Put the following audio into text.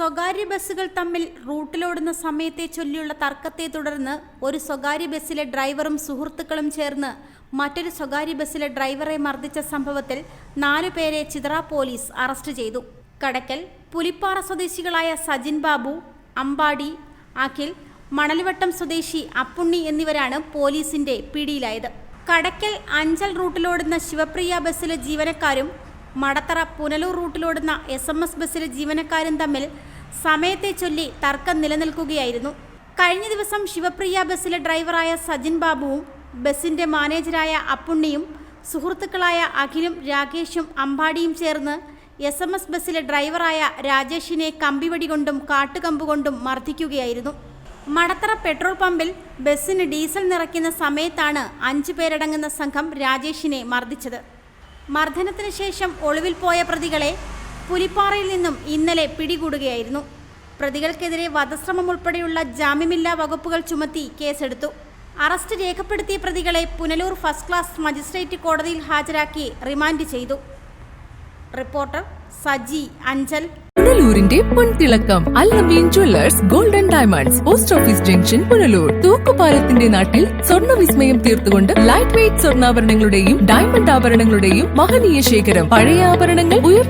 സ്വകാര്യ ബസ്സുകൾ തമ്മിൽ റൂട്ടിലോടുന്ന സമയത്തെ ചൊല്ലിയുള്ള തർക്കത്തെ തുടർന്ന് ഒരു സ്വകാര്യ ബസ്സിലെ ഡ്രൈവറും സുഹൃത്തുക്കളും ചേർന്ന് മറ്റൊരു സ്വകാര്യ ബസ്സിലെ ഡ്രൈവറെ മർദ്ദിച്ച സംഭവത്തിൽ നാലു പേരെ ചിതറ പോലീസ് അറസ്റ്റ് ചെയ്തു. കടക്കൽ പുലിപ്പാറ സ്വദേശികളായ സജിൻ ബാബു അമ്പാടി അഖിൽ മണലിവട്ടം സ്വദേശി അപ്പുണ്ണി എന്നിവരാണ് പോലീസിന്റെ പിടിയിലായത്. കടക്കൽ അഞ്ചൽ റൂട്ടിലോടുന്ന ശിവപ്രിയ ബസ്സിലെ ജീവനക്കാരും മടത്തറ പുനലൂർ റൂട്ടിലോടുന്ന എസ് എം എസ് ബസ്സിലെ ജീവനക്കാരും തമ്മിൽ സമയത്തെ ചൊല്ലി തർക്കം നിലനിൽക്കുകയായിരുന്നു. കഴിഞ്ഞ ദിവസം ശിവപ്രിയ ബസ്സിലെ ഡ്രൈവറായ സജിൻ ബാബുവും ബസ്സിന്റെ മാനേജരായ അപ്പുണ്ണിയും സുഹൃത്തുക്കളായ അഖിലും രാകേഷും അമ്പാടിയും ചേർന്ന് എസ് എം എസ് ബസ്സിലെ ഡ്രൈവറായ രാജേഷിനെ കമ്പിവടി കൊണ്ടും കാട്ടുകമ്പ് കൊണ്ടും മർദ്ദിക്കുകയായിരുന്നു. മടത്തറ പെട്രോൾ പമ്പിൽ ബസ്സിന് ഡീസൽ നിറയ്ക്കുന്ന സമയത്താണ് അഞ്ചു പേരടങ്ങുന്ന സംഘം രാജേഷിനെ മർദ്ദിച്ചത്. മർദ്ദനത്തിന് ശേഷം ഒളിവിൽ പോയ പ്രതികളെ പുലിപ്പാറയിൽ നിന്നും ഇന്നലെ പിടികൂടുകയായിരുന്നു. പ്രതികൾക്കെതിരെ വധശ്രമം ഉൾപ്പെടെയുള്ള ജാമ്യമില്ലാ വകുപ്പുകൾ ചുമത്തി കേസെടുത്തു. അറസ്റ്റ് രേഖപ്പെടുത്തിയ പ്രതികളെ പുനലൂർ ഫസ്റ്റ് ക്ലാസ് മജിസ്ട്രേറ്റ് കോടതിയിൽ ഹാജരാക്കി റിമാൻഡ് ചെയ്തു. റിപ്പോർട്ടർ സജി അഞ്ചൽ. പുനലൂരിന്റെ പൊൻതിളക്കം Allameen jewellers golden diamonds post office junction Punalur. തൂക്കുപാലത്തിന്റെ നാട്ടിൽ സ്വർണ വിസ്മയം തീർത്തുകൊണ്ട് ലൈറ്റ് വെയിറ്റ് സ്വർണാഭരണങ്ങളുടെയും ഡയമണ്ട് ആഭരണങ്ങളുടെയും മഹനീയ ശേഖരം. പഴയ ആഭരണങ്ങൾ വിലയിൽ